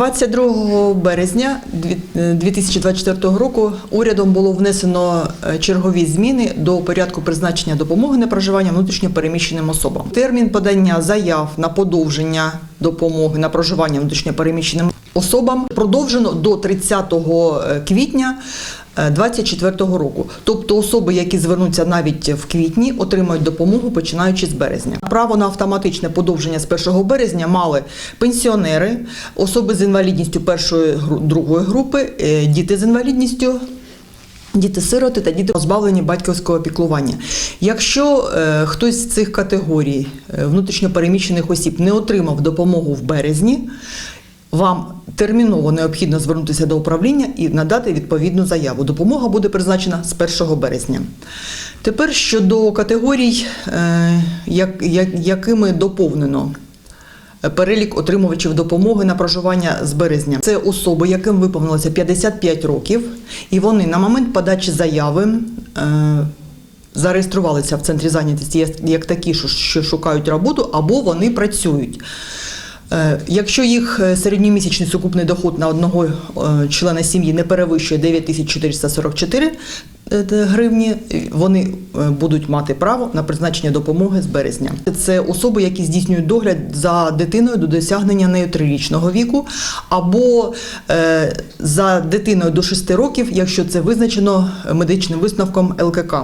22 березня е, 2024 року урядом було внесено е, чергові зміни до порядку призначення допомоги на проживання внутрішньопереміщеним особам. Термін подання заяв на подовження допомоги на проживання внутрішньопереміщеним особам продовжено до 30 квітня 2024 року. Тобто особи, які звернуться навіть в квітні, отримають допомогу починаючи з березня. Право на автоматичне подовження з 1 березня мали пенсіонери, особи з інвалідністю першої другої групи, е, діти з інвалідністю. Діти-сироти та діти позбавлені батьківського піклування. Якщо е, хтось з цих категорій е, внутрішньопереміщених осіб не отримав допомогу в березні, вам терміново необхідно звернутися до управління і надати відповідну заяву. Допомога буде призначена з 1 березня. Тепер щодо категорій, е, як, як, якими доповнено перелік отримувачів допомоги на проживання з березня. Це особи, яким виповнилося 55 років, і вони на момент подачі заяви. Е, Зареєструвалися в центрі зайнятості як- такі, що шукають роботу, або вони працюють. Е, Якщо їх е, середньомісячний сукупний доход на одного е, члена сім'ї не перевищує 9444 е, д- гривні, вони будуть мати право на призначення допомоги з березня. Це особи, які здійснюють догляд за дитиною до досягнення нею трирічного віку, або за дитиною до 6 років, якщо це визначено медичним висновком ЛКК.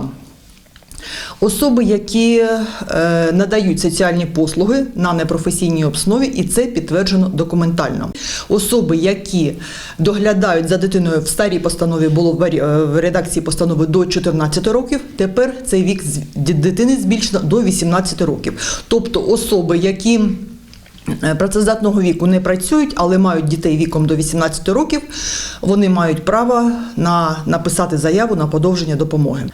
Особи, які е, надають соціальні послуги на непрофесійній основі, і це підтверджено документально. Особи, які доглядають за дитиною в старій постанові, було в е, редакції постанови до 14 років. Тепер цей вік дитини збільшено до 18 років. Тобто особи, які е, Працездатного віку не працюють, але мають дітей віком до 18 років. Вони мають право на написати заяву на подовження допомоги.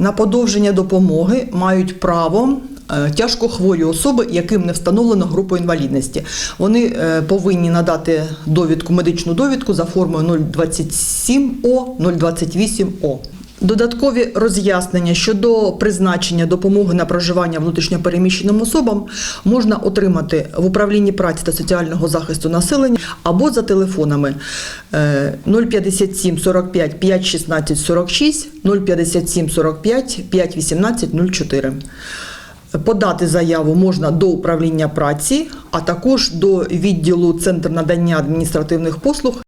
На подовження допомоги мають право тяжко тяжкохворі особи, яким не встановлено групу інвалідності. Вони е, повинні надати довідку, медичну довідку за формою 027О, 028О. Додаткові роз'яснення щодо призначення допомоги на проживання внутрішньопереміщеним особам можна отримати в управлінні праці та соціального захисту населення або за телефонами е, 057 45 5 16 46, 057 45 5 18 04. Подати заяву можна до управління праці, а також до відділу Центр надання адміністративних послуг